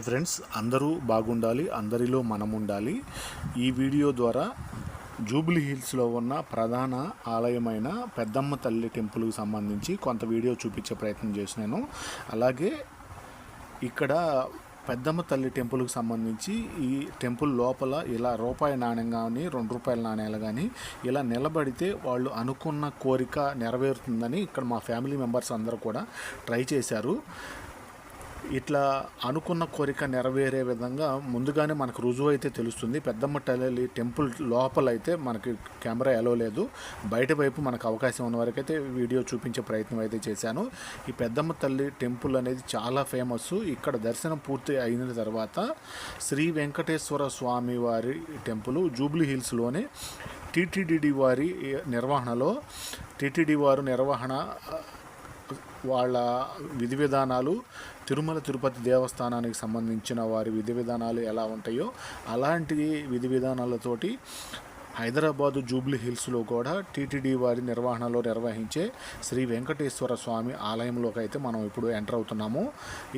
Hi friends అందరూ బాగుండాలి అందరిలో మనం ఉండాలి ఈ వీడియో ద్వారా జూబ్లీ హిల్స్లో ఉన్న ప్రధాన ఆలయమైన పెద్దమ్మ తల్లి టెంపుల్కి సంబంధించి కొంత వీడియో చూపించే ప్రయత్నం చేసినాను. అలాగే ఇక్కడ పెద్దమ్మ తల్లి టెంపుల్కి సంబంధించి ఈ టెంపుల్ లోపల ఇలా రూపాయి నాణ్యం కానీ రెండు రూపాయల నాణ్యాలు కానీ ఇలా నిలబడితే వాళ్ళు అనుకున్న కోరిక నెరవేరుతుందని ఇక్కడ మా ఫ్యామిలీ మెంబర్స్ అందరూ కూడా ట్రై చేశారు. ఇట్లా అనుకున్న కోరిక నెరవేరే విధంగా ముందుగానే మనకు రుజువు అయితే తెలుస్తుంది. పెద్దమ్మ తల్లి టెంపుల్ లోపల అయితే మనకి కెమెరా ఎలో లేదు. బయట వైపు మనకు అవకాశం ఉన్న వరకైతే వీడియో చూపించే ప్రయత్నం అయితే చేశాను. ఈ పెద్దమ్మ తల్లి టెంపుల్ అనేది చాలా ఫేమస్ ఇక్కడ దర్శనం పూర్తి అయిన తర్వాత శ్రీ వెంకటేశ్వర స్వామి వారి టెంపుల్ జూబ్లీ హిల్స్లోనే టీటీడీ వారి నిర్వహణలో టీటీడీ వారు నిర్వహణ వాళ్ళ విధి విధానాలు తిరుమల తిరుపతి దేవస్థానానికి సంబంధించిన వారి విధి విధానాలు ఎలా ఉంటాయో అలాంటి విధి విధానాలతోటి హైదరాబాదు జూబ్లీ హిల్స్లో కూడా టీటీడీ వారి నిర్వహణలో నిర్వహించే శ్రీ వెంకటేశ్వర స్వామి ఆలయంలోకి అయితే మనం ఇప్పుడు ఎంటర్ అవుతున్నాము.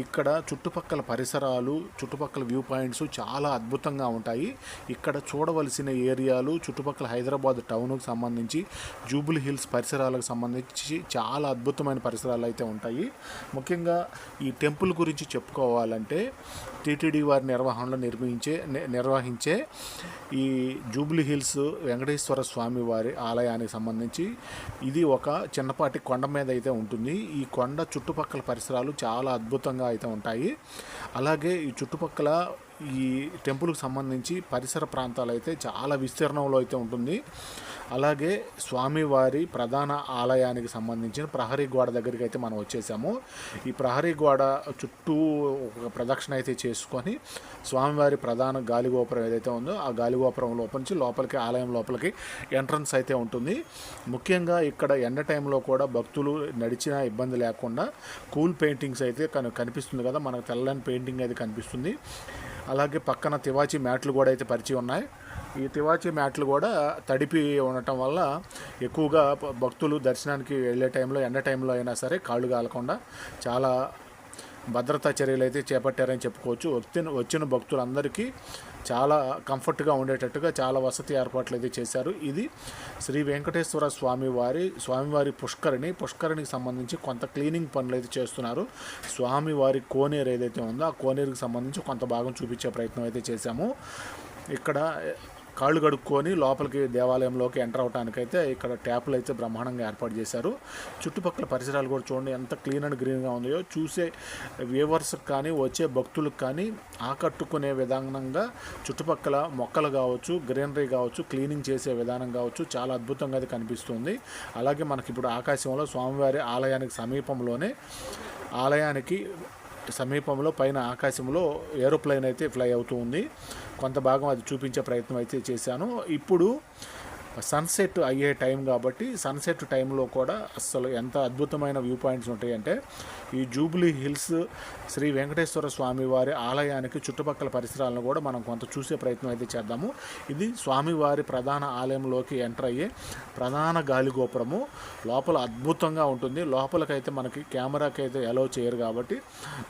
ఇక్కడ చుట్టుపక్కల పరిసరాలు చుట్టుపక్కల వ్యూ పాయింట్స్ చాలా అద్భుతంగా ఉంటాయి. ఇక్కడ చూడవలసిన ఏరియాలు చుట్టుపక్కల హైదరాబాద్ టౌన్కు సంబంధించి జూబ్లీ హిల్స్ పరిసరాలకు సంబంధించి చాలా అద్భుతమైన పరిసరాలు అయితే ఉంటాయి. ముఖ్యంగా ఈ టెంపుల్ గురించి చెప్పుకోవాలంటే టీటీడీ వారి నిర్వహణలో నిర్మించే నిర్వహించే ఈ జూబ్లీ హిల్స్ వెంకటేశ్వర స్వామి వారి ఆలయానికి సంబంధించి ఇది ఒక చిన్నపాటి కొండ మీద అయితే ఉంటుంది. ఈ కొండ చుట్టుపక్కల పరిసరాలు చాలా అద్భుతంగా అయితే ఉంటాయి. అలాగే ఈ చుట్టుపక్కల ఈ టెంపుల్కి సంబంధించి పరిసర ప్రాంతాలు అయితే చాలా విస్తీర్ణంలో అయితే ఉంటుంది. అలాగే స్వామివారి ప్రధాన ఆలయానికి సంబంధించిన ప్రహరీ గోడ దగ్గరికి అయితే మనం వచ్చేసాము. ఈ ప్రహరీ గోడ చుట్టూ ఒక ప్రదక్షిణ అయితే చేసుకొని స్వామివారి ప్రధాన గాలిగోపురం ఏదైతే ఉందో ఆ గాలిగోపురం లోపల నుంచి లోపలికి ఆలయం లోపలికి ఎంట్రన్స్ అయితే ఉంటుంది. ముఖ్యంగా ఇక్కడ ఎండ టైంలో కూడా భక్తులు నడిచిన ఇబ్బంది లేకుండా కూల్ పెయింటింగ్స్ అయితే కన కనిపిస్తుంది కదా మనకు తెల్లని పెయింటింగ్ అయితే కనిపిస్తుంది. అలాగే పక్కన తివాచి మ్యాట్లు కూడా అయితే పరిచి ఉన్నాయి. ఈ తివాచి మ్యాట్లు కూడా తడిపి ఉండటం వల్ల ఎక్కువగా భక్తులు దర్శనానికి వెళ్ళే టైంలో ఎండ టైంలో అయినా సరే కాళ్ళు కాలకుండా చాలా భద్రతా చర్యలు అయితే చేపట్టారని చెప్పుకోవచ్చు. వచ్చిన వచ్చిన భక్తులందరికీ చాలా కంఫర్ట్గా ఉండేటట్టుగా చాలా వసతి ఏర్పాట్లు అయితే చేశారు. ఇది శ్రీ వెంకటేశ్వర స్వామి వారి స్వామివారి పుష్కరిణి పుష్కరిణికి సంబంధించి కొంత క్లీనింగ్ పనులు అయితే చేస్తున్నారు. స్వామివారి కోనేరు ఏదైతే ఉందో ఆ కోనేరుకి సంబంధించి కొంత భాగం చూపించే ప్రయత్నం అయితే చేశాము. ఇక్కడ కాళ్ళు కడుక్కొని లోపలికి దేవాలయంలోకి ఎంటర్ అవడానికైతే ఇక్కడ ట్యాపులు అయితే బ్రహ్మాండంగా ఏర్పాటు చేశారు. చుట్టుపక్కల పరిసరాలు కూడా చూడండి ఎంత క్లీన్ అండ్ గ్రీన్గా ఉన్నాయో. చూసే వ్యూవర్స్కి కానీ వచ్చే భక్తులకు కానీ ఆకట్టుకునే విధానంగా చుట్టుపక్కల మొక్కలు కావచ్చు గ్రీనరీ కావచ్చు క్లీనింగ్ చేసే విధానం కావచ్చు చాలా అద్భుతంగా అది కనిపిస్తుంది. అలాగే మనకి ఇప్పుడు ఆకాశంలో స్వామివారి ఆలయానికి సమీపంలోనే ఆలయానికి సమీపంలో పైన ఆకాశంలో ఏరోప్లేన్ అయితే ఫ్లై అవుతూ ఉంది. కొంత భాగం అది చూపించే ప్రయత్నం అయితే చేశాను. ఇప్పుడు సన్సెట్ అయ్యే టైం కాబట్టి సన్సెట్ టైంలో కూడా అసలు ఎంత అద్భుతమైన వ్యూ పాయింట్స్ ఉంటాయంటే ఈ జూబ్లీ హిల్స్ శ్రీ వెంకటేశ్వర స్వామి వారి ఆలయానికి చుట్టుపక్కల పరిసరాలను కూడా మనం కొంత చూసే ప్రయత్నం అయితే చేద్దాము. ఇది స్వామివారి ప్రధాన ఆలయంలోకి ఎంటర్ అయ్యే ప్రధాన గాలి గోపురము. లోపల అద్భుతంగా ఉంటుంది. లోపలకైతే మనకి కెమెరాకి అయితే అలౌ చేయరు కాబట్టి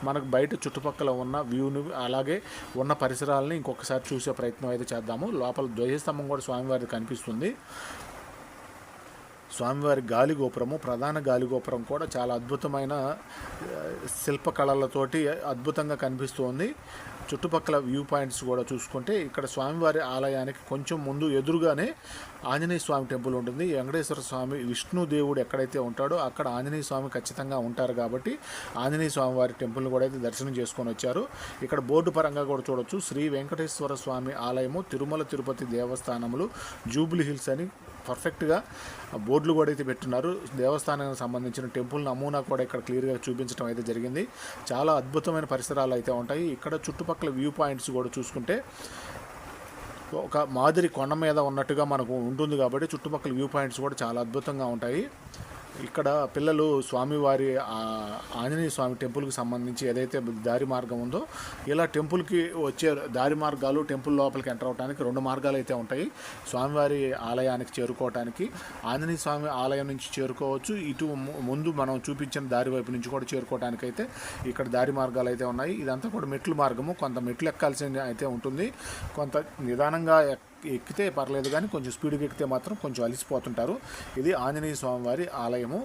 మనకు బయట చుట్టుపక్కల ఉన్న వ్యూని అలాగే ఉన్న పరిసరాలని ఇంకొకసారి చూసే ప్రయత్నం అయితే చేద్దాము. లోపల ధ్వజస్తంభం కూడా స్వామివారి కనిపిస్తుంది. స్వామివారి గాలిగోపురము ప్రధాన గాలిగోపురం కూడా చాలా అద్భుతమైన శిల్పకళలతోటి అద్భుతంగా కనిపిస్తుంది. చుట్టుపక్కల వ్యూ పాయింట్స్ కూడా చూసుకుంటే ఇక్కడ స్వామివారి ఆలయానికి కొంచెం ముందు ఎదురుగానే ఆంజనేయ స్వామి టెంపుల్ ఉంటుంది. వెంకటేశ్వర స్వామి విష్ణు దేవుడు ఎక్కడైతే ఉంటాడో అక్కడ ఆంజనేయ స్వామి ఖచ్చితంగా ఉంటారు కాబట్టి ఆంజనేయ స్వామి వారి టెంపుల్ కూడా అయితే దర్శనం చేసుకొని వచ్చారు. ఇక్కడ బోర్డు పరంగా కూడా చూడొచ్చు. శ్రీ వెంకటేశ్వర స్వామి ఆలయము తిరుమల తిరుపతి దేవస్థానములు జూబ్లీ హిల్స్ అని పర్ఫెక్ట్గా బోర్డులు కూడా అయితే పెట్టున్నారు. దేవస్థానానికి సంబంధించిన టెంపుల్ నమూనా కూడా ఇక్కడ క్లియర్గా చూపించడం అయితే జరిగింది. చాలా అద్భుతమైన పరిసరాలు అయితే ఉంటాయి. ఇక్కడ చుట్టుపక్కల వ్యూ పాయింట్స్ కూడా చూసుకుంటే ఒక మాదిరి కొండ మీద ఉన్నట్టుగా మనకు ఉంటుంది కాబట్టి చుట్టుపక్కల వ్యూ పాయింట్స్ కూడా చాలా అద్భుతంగా ఉంటాయి. ఇక్కడ పిల్లలు స్వామివారి ఆంజనేయ స్వామి టెంపుల్కి సంబంధించి ఏదైతే దారి మార్గం ఉందో ఇలా టెంపుల్కి వచ్చే దారి మార్గాలు టెంపుల్ లోపలికి ఎంటర్ అవడానికి రెండు మార్గాలు అయితే ఉంటాయి. స్వామివారి ఆలయానికి చేరుకోవటానికి ఆంజనేయ స్వామి ఆలయం నుంచి చేరుకోవచ్చు. ఇటు ము- ముందు మనం చూపించిన దారి వైపు నుంచి కూడా చేరుకోవడానికి అయితే ఇక్కడ దారి మార్గాలు అయితే ఉన్నాయి. ఇదంతా కూడా మెట్లు మార్గము. కొంత మెట్లు ఎక్కాల్సింది అయితే ఉంటుంది. కొంత నిదానంగా ఎక్కితే పర్లేదు కానీ కొంచెం స్పీడ్గా ఎక్కితే మాత్రం కొంచెం అలిసిపోతుంటారు. ఇది ఆంజనేయ స్వామివారి ఆలయము.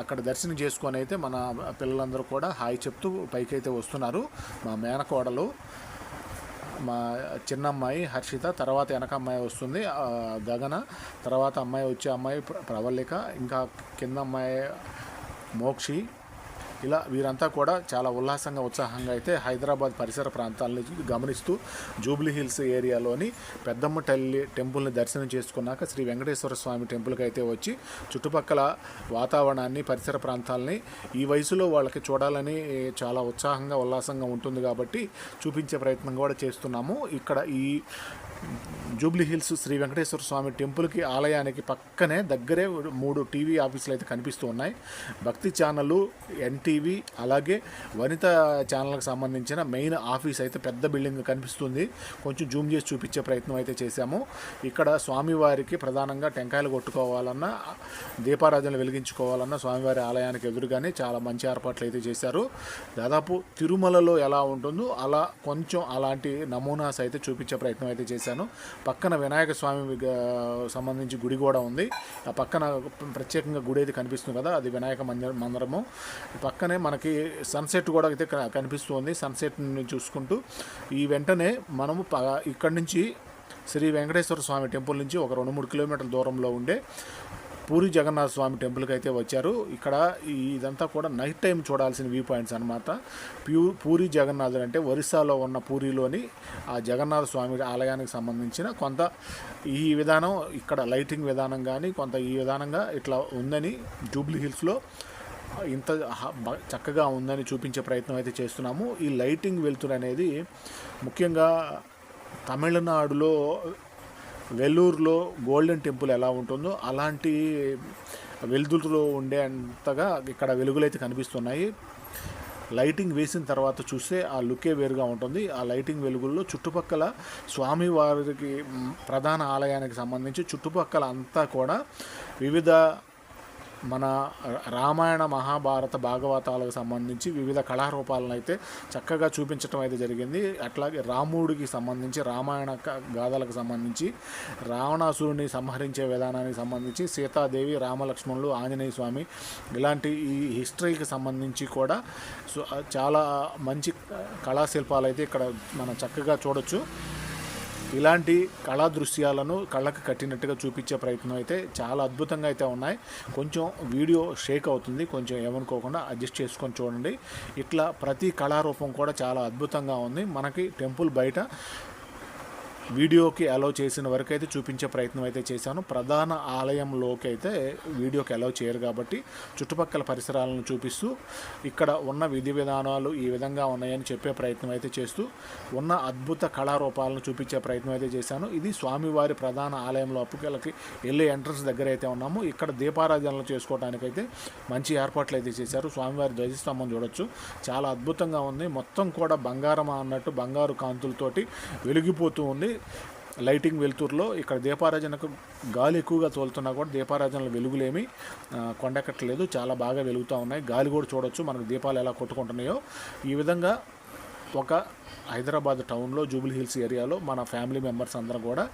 అక్కడ దర్శనం చేసుకొని అయితే మన పిల్లలందరూ కూడా హాయ్ చెప్తూ పైకి అయితే వస్తున్నారు. మా మేనకోడలు మా చిన్న అమ్మాయి హర్షిత తర్వాత వెనక అమ్మాయి వస్తుంది గగన తర్వాత అమ్మాయి వచ్చే అమ్మాయి ప్రవళిక ఇంకా కింద అమ్మాయి మోక్షి ఇలా వీరంతా కూడా చాలా ఉల్లాసంగా ఉత్సాహంగా అయితే హైదరాబాద్ పరిసర ప్రాంతాలని గమనిస్తూ జూబ్లీ హిల్స్ ఏరియాలోని పెద్దమ్మ తల్లి టెంపుల్ని దర్శనం చేసుకున్నాక శ్రీ వెంకటేశ్వర స్వామి టెంపుల్కి అయితే వచ్చి చుట్టుపక్కల వాతావరణాన్ని పరిసర ప్రాంతాలని ఈ వయసులో వాళ్ళకి చూడాలని చాలా ఉత్సాహంగా ఉల్లాసంగా ఉంటుంది కాబట్టి చూపించే ప్రయత్నం కూడా చేస్తున్నాము. ఇక్కడ ఈ జూబ్లీ హిల్స్ శ్రీ వెంకటేశ్వర స్వామి టెంపుల్కి ఆలయానికి పక్కనే దగ్గరే మూడు టీవీ ఆఫీసులు అయితే కనిపిస్తూ ఉన్నాయి. భక్తి ఎన్టీ టీవీ అలాగే వనిత ఛానల్కి సంబంధించిన మెయిన్ ఆఫీస్ అయితే పెద్ద బిల్డింగ్ కనిపిస్తుంది. కొంచెం జూమ్ చేసి చూపించే ప్రయత్నం అయితే చేశాము. ఇక్కడ స్వామివారికి ప్రధానంగా టెంకాయలు కొట్టుకోవాలన్నా దీపారాధనలు వెలిగించుకోవాలన్నా స్వామివారి ఆలయానికి ఎదురుగానే చాలా మంచి ఏర్పాట్లు అయితే చేశారు. దాదాపు తిరుమలలో ఎలా ఉంటుందో అలా కొంచెం అలాంటి నమూనాస్ అయితే చూపించే ప్రయత్నం అయితే చేశాను. పక్కన వినాయక స్వామి సంబంధించి గుడి కూడా ఉంది. ఆ పక్కన ప్రత్యేకంగా గుడి అయితే కనిపిస్తుంది కదా అది వినాయక మందిరము. పక్క మనకి సన్సెట్ కూడా అయితే కనిపిస్తుంది సన్సెట్ని చూసుకుంటూ. ఈ వెంటనే మనము ఇక్కడి నుంచి శ్రీ వెంకటేశ్వర స్వామి టెంపుల్ నుంచి ఒక రెండు మూడు కిలోమీటర్ల దూరంలో ఉండే పూరి జగన్నాథ స్వామి టెంపుల్కి అయితే వచ్చారు. ఇక్కడ ఇదంతా కూడా నైట్ టైం చూడాల్సిన వ్యూ పాయింట్స్ అనమాట ప్యూ పూరి జగన్నాథుడు అంటే ఒరిస్సాలో ఉన్న పూరిలోని ఆ జగన్నాథ స్వామి ఆలయానికి సంబంధించిన కొంత ఈ విధానం ఇక్కడ లైటింగ్ విధానం కానీ కొంత ఈ విధానంగా ఇట్లా ఉందని జూబ్లీ హిల్స్లో ఇంత చక్కగా ఉందని చూపించే ప్రయత్నం అయితే చేస్తున్నాము. ఈ లైటింగ్ వెలుతురు అనేది ముఖ్యంగా తమిళనాడులో వెల్లూరులో గోల్డెన్ టెంపుల్ ఎలా ఉంటుందో అలాంటి వెలుతురులో ఉండే అంతగా ఇక్కడ వెలుగులైతే కనిపిస్తున్నాయి. లైటింగ్ వేసిన తర్వాత చూస్తే ఆ లుకే వేరుగా ఉంటుంది. ఆ లైటింగ్ వెలుగుల్లో చుట్టుపక్కల స్వామివారికి ప్రధాన ఆలయానికి సంబంధించి చుట్టుపక్కల అంతా కూడా వివిధ మన రామాయణ మహాభారత భాగవతాలకు సంబంధించి వివిధ కళారూపాలను అయితే చక్కగా చూపించడం అయితే జరిగింది. అట్లాగే రాముడికి సంబంధించి రామాయణ గాథలకు సంబంధించి రావణాసురుని సంహరించే విధానానికి సంబంధించి సీతాదేవి రామలక్ష్మణులు ఆంజనేయ స్వామి ఇలాంటి ఈ హిస్టరీకి సంబంధించి కూడా సో- చాలా మంచి కళాశిల్పాలు అయితే ఇక్కడ మనం చక్కగా చూడొచ్చు. ఇలాంటి కళా దృశ్యాలను కళ్ళకు కట్టినట్టుగా చూపించే ప్రయత్నం అయితే చాలా అద్భుతంగా అయితే ఉన్నాయి. కొంచెం వీడియో షేక్ అవుతుంది. కొంచెం ఏమనుకోకుండా అడ్జస్ట్ చేసుకొని చూడండి. ఇట్లా ప్రతి కళారూపం కూడా చాలా అద్భుతంగా ఉంది. మనకి టెంపుల్ బయట వీడియోకి అలౌ చేసిన వరకు అయితే చూపించే ప్రయత్నం అయితే చేశాను. ప్రధాన ఆలయంలోకి అయితే వీడియోకి అలౌ చేయరు కాబట్టి చుట్టుపక్కల పరిసరాలను చూపిస్తూ ఇక్కడ ఉన్న విధి విధానాలు ఈ విధంగా ఉన్నాయని చెప్పే ప్రయత్నం అయితే చేస్తూ ఉన్న అద్భుత కళారూపాలను చూపించే ప్రయత్నం అయితే చేశాను. ఇది స్వామివారి ప్రధాన ఆలయంలో అప్పుకెళ్ళకి వెళ్ళే ఎంట్రన్స్ దగ్గర అయితే ఉన్నాము. ఇక్కడ దీపారాధనలు చేసుకోవడానికైతే మంచి ఏర్పాట్లు అయితే చేశారు. స్వామివారి ధ్వజస్తంభం చూడొచ్చు. చాలా అద్భుతంగా ఉంది. మొత్తం కూడా బంగారం అన్నట్టు బంగారు కాంతులతోటి వెలిగిపోతూ ఉంది. లైటింగ్ వెలుతురులో ఇక్కడ దీపారాజనకు గాలి ఎక్కువగా తోలుతున్నా కూడా దీపారాజనలో వెలుగులేమి కొండకట్టలేదు కొండెక్కట్లేదు చాలా బాగా వెలుగుతూ ఉన్నాయి. గాలి కూడా చూడొచ్చు మనకు దీపాలు ఎలా కొట్టుకుంటున్నాయో. ఈ విధంగా ఒక హైదరాబాద్ టౌన్లో జూబ్లీ హిల్స్ ఏరియాలో మన ఫ్యామిలీ మెంబర్స్ అందరం కూడా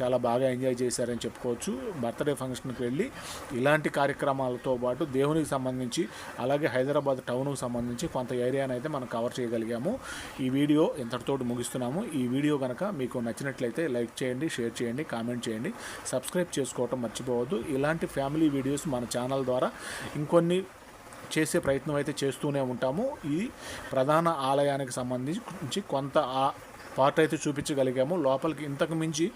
చాలా బాగా ఎంజాయ్ చేశారని చెప్పుకోవచ్చు. బర్త్డే ఫంక్షన్కి వెళ్ళి ఇలాంటి కార్యక్రమాలతో పాటు దేవునికి సంబంధించి అలాగే హైదరాబాద్ టౌన్కి సంబంధించి కొంత ఏరియాని అయితే మనం కవర్ చేయగలిగాము. ఈ వీడియో ఇంతటితో ముగిస్తున్నాము. ఈ వీడియో కనుక మీకు నచ్చినట్లయితే లైక్ చేయండి షేర్ చేయండి కామెంట్ చేయండి. సబ్స్క్రైబ్ చేసుకోవటం మర్చిపోవద్దు. ఇలాంటి ఫ్యామిలీ వీడియోస్ మన ఛానల్ ద్వారా ఇంకొన్ని చేసే ప్రయత్నం అయితే చేస్తూనే ఉంటాము. ఈ ప్రధాన ఆలయానికి సంబంధించి కొంత ఆ పార్ట్ అయితే చూపించగలిగాము. లోపలికి ఇంతకు మించి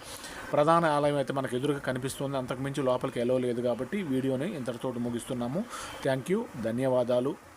ప్రధాన ఆలయం అయితే మనకు ఎదురుగా కనిపిస్తుంది. అంతకు మించి లోపలికి ఎలవలేదు కాబట్టి వీడియోని ఇంతటితో ముగిస్తున్నాము. Thank you. ధన్యవాదాలు.